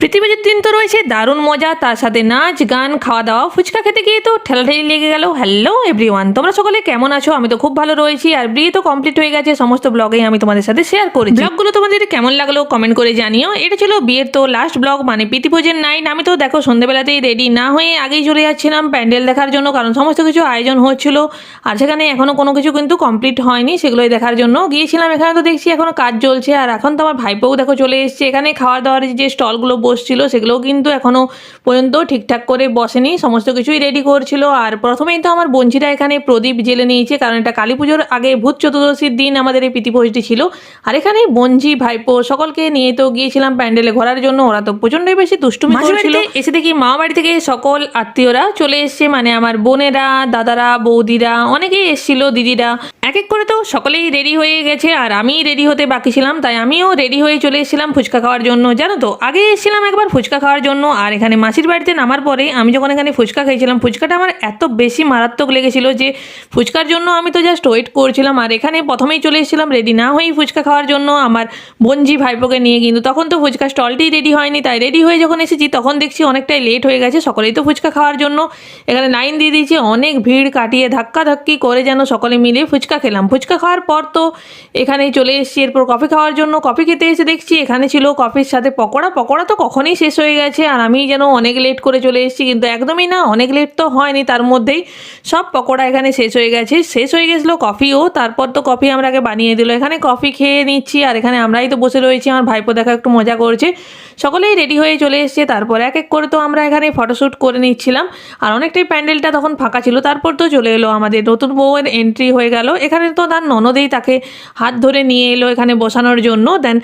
পৃথিবীর দিন তো রয়েছে, দারুণ মজা, তার সাথে নাচ, গান খাওয়া দাওয়া ফুচকা খেতে গিয়ে তো ঠেলাঠেলি লেগে গেল। হ্যালো এভরিওয়ান তোমরা সকলে কেমন আছো? আমি তো খুব ভালো রয়েছি আর বিয়ে তো কমপ্লিট হয়ে গেছে। সমস্ত ব্লগেই আমি তোমাদের সাথে শেয়ার করি ব্লগগুলো তোমাদের কেমন লাগল কমেন্ট করে জানিও। এটা ছিল বিয়ের তো লাস্ট ব্লগ মানে প্রীতি ভোজের নাইট আমি তো দেখো সন্ধ্যেবেলাতেই রেডি না হয়ে আগেই চলে যাচ্ছিলাম প্যান্ডেল দেখার জন্য, কারণ সমস্ত কিছু আয়োজন হচ্ছিল। আর সেখানে এখনও কোনো কিছু কিন্তু কমপ্লিট হয়নি, সেগুলোই দেখার জন্য। গিয়েছিলাম, এখানে তো দেখছি এখনও কাজ চলছে। আর এখন তো আমার ভাইপোও দেখো চলে এসছে। এখানে খাওয়া দাওয়ার যে স্টলগুলো বসছিল সেগুলোও কিন্তু এখনও পর্যন্ত ঠিকঠাক করে বসেনি সমস্ত কিছুই রেডি করছিল। আর প্রথমেই তো আমার বঞ্চিরা এখানে প্রদীপ জেলে নিয়েছে কারণ এটা কালী পুজোর আগে ভূত চতুর্দশীর দিন আমাদের এই প্রীতিভোজটি ছিল। আর এখানে বঞ্জি ভাইপো সকলকে নিয়ে তো গিয়েছিলাম প্যান্ডেলে ঘোরার জন্য ওরা তো প্রচণ্ডই বেশি দুষ্টুমি করছিল। এসে দেখি মা বাড়ি থেকে সকল আত্মীয়রা চলে এসছে মানে আমার বোনেরা দাদারা বৌদিরা অনেকেই এসেছিল দিদিরা। এক এক করে তো সকলেই রেডি হয়ে গেছে আর আমি রেডি হতে বাকি ছিলাম তাই আমিও রেডি হয়ে চলে এসেছিলাম ফুচকা খাওয়ার জন্য জানো তো? আগে এসেছিলাম একবার ফুচকা খাওয়ার জন্য, আর এখানে মাসির বাড়িতে নামার পরে আমি যখন এখানে ফুচকা খেয়েছিলাম, ফুচকাটা আমার এত বেশি মারাত্মক লেগেছিল যে ফুচকার জন্য আমি তো জাস্ট ওয়েট করছিলাম, আর এখানে প্রথমেই চলে এসেছিলাম রেডি না হয়েই ফুচকা খাওয়ার জন্য, আমার বঞ্জি ভাইপোকে নিয়ে কিন্তু তখন তো ফুচকা স্টলটি রেডি হয়নি, তাই রেডি হয়ে যখন এসেছি তখন দেখছি অনেকটাই লেট হয়ে গেছে, সকলেই তো ফুচকা খাওয়ার জন্য। এখানে লাইন দিয়ে দিয়েছে, অনেক ভিড় কাটিয়ে ধাক্কা ধাক্কি করে যেন সকলে মিলে ফুচকা খেলাম। ফুচকা খাওয়ার পর তো এখানেই চলে এসেছি, এরপর কফি খাওয়ার জন্য কফি খেতে এসে দেখছি এখানে ছিল কফির সাথে পকোড়া পকোড়া তো কখনই শেষ হয়ে গেছে আর আমি যেন অনেক লেট করে চলে এসেছি, কিন্তু একদমই না, অনেক লেট তো হয়নি। তার মধ্যেই সব পকোড়া এখানে শেষ হয়ে গেছে। শেষ হয়ে গেছিল কফিও, তারপর তো কফি আমরা আগে বানিয়ে দিল। এখানে কফি খেয়ে নিচ্ছি আর এখানে আমরাই তো বসে রয়েছি, আমার ভাইপো দেখা একটু মজা করছে। সকলেই রেডি হয়ে চলে এসেছে, তারপর এক এক করে তো আমরা এখানে ফটোশ্যুট করে নিচ্ছিলাম। আর অনেকটাই প্যান্ডেলটা তখন ফাঁকা ছিল, তারপর তো চলে এলো আমাদের নতুন বউয়ের এন্ট্রি হয়ে গেল। এখানে তো তার ননদেই তাকে হাত ধরে নিয়ে এলো এখানে বসানোর জন্য। দেন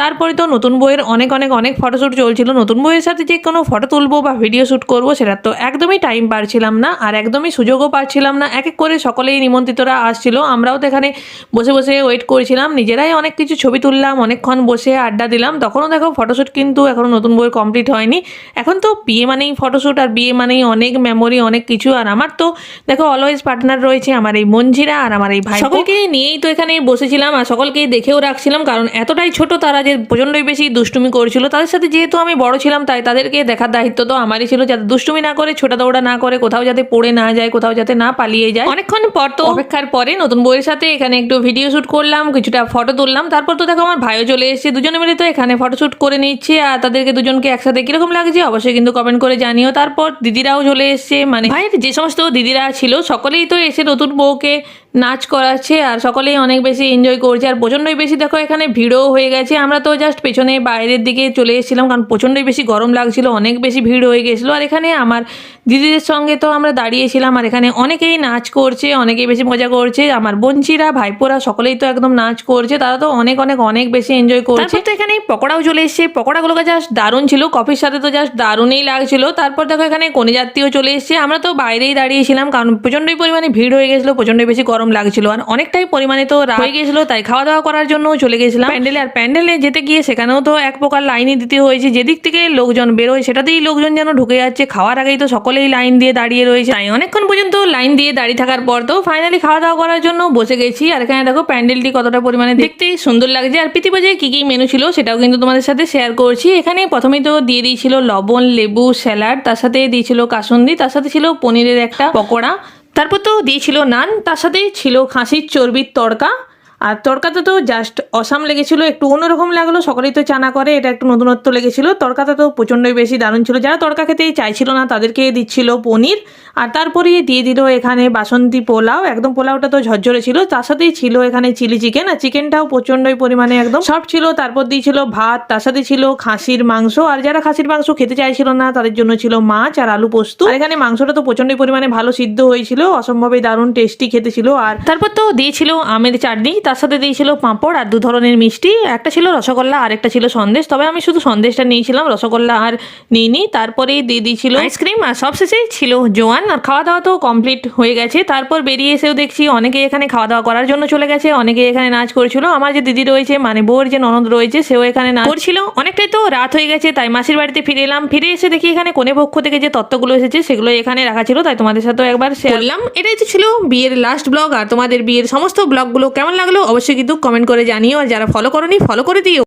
তারপরে তো নতুন বইয়ের অনেক অনেক অনেক ফটোশ্যুট চলছিল নতুন বইয়ের সাথে যে কোনো ফটো তুলবো বা ভিডিও শ্যুট করব, সেটা তো একদমই টাইম পারছিলাম না আর একদমই সুযোগও পাচ্ছিলাম না। এক এক করে সকলেই নিমন্ত্রিতরা আসছিল। আমরাও তো এখানে বসে বসে ওয়েট করেছিলাম। নিজেরাই অনেক কিছু ছবি তুললাম, অনেকক্ষণ বসে আড্ডা দিলাম। তখনও দেখো ফটোশ্যুট কিন্তু এখনও নতুন বই কমপ্লিট হয়নি। এখন তো বিয়ে মানেই ফটোশ্যুট আর বিয়ে মানেই অনেক মেমোরি অনেক কিছু। আর আমার তো দেখো অলওয়েজ পার্টনার রয়েছে আমার এই মঞ্জিরা আর আমার এই ভাই সকলকে নিয়েই তো এখানে বসেছিলাম আর সকলকেই দেখেও রাখছিলাম, কারণ এতটাই ছোট তারা যে প্রচণ্ডই বেশি দুষ্টুমি করছিল, তাদের সাথে যেহেতু আমি বড় ছিলাম তাই তাদেরকে দেখার দায়িত্ব তো আমারই ছিল যাতে দুষ্টুমি না করে ছোটা দৌড়া না করে কোথাও যাতে পড়ে না যায় কোথাও যাতে না পালিয়ে যায়। অনেকক্ষণ পর তো অপেক্ষার পরে নতুন বইয়ের সাথে এখানে একটু ভিডিও শ্যুট করলাম কিছুটা ফটো তুললাম তারপর তো দেখো আমার ভাইও চলে এসেছে দুজনে মিলে তো এখানে ফটো শ্যুট করে নিচ্ছে আর তাদেরকে দুজনকে একসাথে কীরকম লাগছে অবশ্যই কিন্তু কমেন্ট করে জানিও। তারপর দিদিরাও চলে এসেছে মানে ভাইয়ের যে সমস্ত দিদিরা ছিল সকলেই তো এসে নতুন বউকে নাচ করাচ্ছে আর সকলেই অনেক বেশি এনজয় করছে। আর প্রচণ্ডই বেশি দেখো এখানে ভিড়ও হয়ে গেছে। আমরা তো জাস্ট পেছনে বাইরের দিকে চলে এসেছিলাম কারণ প্রচণ্ডই বেশি গরম লাগছিল, অনেক বেশি ভিড় হয়ে গেছিল। আর এখানে আমার দিদিদের সঙ্গে তো আমরা দাঁড়িয়েছিলাম আর এখানে অনেকেই নাচ করছে, অনেকেই বেশি মজা করছে। আমার বোনচিরা ভাইপোরা সকলেই তো একদম নাচ করছে। তারা তো অনেক অনেক অনেক বেশি এনজয় করছে। তো এখানে পকোড়াও চলে এসছে। পকোড়াগুলোকে জাস্ট দারুণ ছিল। কফির সাথে তো জাস্ট দারুণই লাগছিল। তারপর দেখো এখানে কনে যাত্রীও চলে এসছে। আমরা তো বাইরেই দাঁড়িয়েছিলাম কারণ প্রচণ্ডই পরিমাণে ভিড় হয়ে গেছিল, প্রচণ্ডই বেশি গরম লাগছিল। আর অনেকটাই পরিমাণে তো হয়ে গেছিল তাই খাওয়া দাওয়া করার জন্য চলে গেছিলাম প্যান্ডেলে আর প্যান্ডেলে যেতে গিয়ে সেখানেও তো এক প্রকার লাইনই দিতে হয়েছে। যেদিক থেকে লোকজন বেরোয় সেটাতেই লোকজন যেন ঢুকে যাচ্ছে। খাওয়ার আগেই তো সকলেই লাইন দিয়ে দাঁড়িয়ে রয়েছে। তাই অনেকক্ষণ পর্যন্ত লাইন দিয়ে দাঁড়িয়ে থাকার পর তো ফাইনালি খাওয়া দাওয়া করার জন্য বসে গেছি। আর এখানে দেখো প্যান্ডেলটি কতটা পরিমাণে দেখতে সুন্দর লাগছে। আর প্রীতিবাজে কী কী মেনু ছিল সেটাও কিন্তু তোমাদের সাথে শেয়ার করছি। এখানে প্রথমেই তো দিয়ে দিয়েছিল লবণ লেবু স্যালাড তার সাথে দিয়েছিল কাসুন্দি তার সাথে ছিল পনিরের একটা পকোড়া। তারপর তো দিয়েছিল নান তার সাথে ছিল খাসির চর্বির তড়কা আর তড়কাতে তো জাস্ট অসাম লেগেছিল, একটু অন্যরকম লাগল, সকলেই তো চানা করে, এটা একটু নতুনত্ব লেগেছিল। তড়কাটা তো প্রচণ্ডই বেশি দারুণ ছিল। যারা তড়কা খেতে চাইছিল না, তাদেরকে দিচ্ছিল পনির, আর তারপরে দিয়ে দিল এখানে বাসন্তী পোলাও। একদম পোলাওটা তো ঝরঝরে ছিল, তার সাথেই ছিল এখানে চিলি চিকেন, আর চিকেনটাও প্রচণ্ডই পরিমাণে একদম সফট ছিল। তারপর দিয়েছিল ভাত, তার সাথে ছিল খাসির মাংস, আর যারা খাসির মাংস খেতে চাইছিল না, তাদের জন্য ছিল মাছ আর আলু পোস্ত। আর এখানে মাংসটা তো প্রচণ্ডই পরিমাণে ভালো সিদ্ধ হয়েছিল, অসম্ভবই দারুণ টেস্টি খেতে ছিল। আর তারপর তো দিয়েছিল আমের চাটনি তার সাথে দিয়েছিল পাঁপড় আর দু ধরনের মিষ্টি। একটা ছিল রসগোল্লা আর একটা ছিল সন্দেশ। তবে আমি শুধু সন্দেশটা নিয়েছিলাম, রসগোল্লা আর নিইনি। তারপরে দিয়ে দিয়েছিল আইসক্রিম আর সবশেষেই ছিল জোয়ান। আর খাওয়া দাওয়া তো কমপ্লিট হয়ে গেছে। তারপর বেরিয়ে এসেও দেখছি অনেকে এখানে খাওয়া দাওয়া করার জন্য চলে গেছে, অনেকে এখানে নাচ করছিল। আমার যে দিদি রয়েছে মানে বউর যে ননদ রয়েছে, সেও এখানে নাচ করছিল। অনেকটাই তো রাত হয়ে গেছে, তাই মাসির বাড়িতে ফিরে এলাম। ফিরে এসে দেখি এখানে কোনে পক্ষ থেকে যে তত্ত্বগুলো এসেছে সেগুলো এখানে রাখা ছিল। তাই তোমাদের সাথেও একবার শেয়ার করলাম এটাই তো ছিল বিয়ের লাস্ট ব্লগ আর তোমাদের বিয়ের সমস্ত ব্লগগুলো কেমন লাগল অবশ্যই কিন্তু কমেন্ট করে জানিও আর যারা ফলো করনি ফলো করে দিও।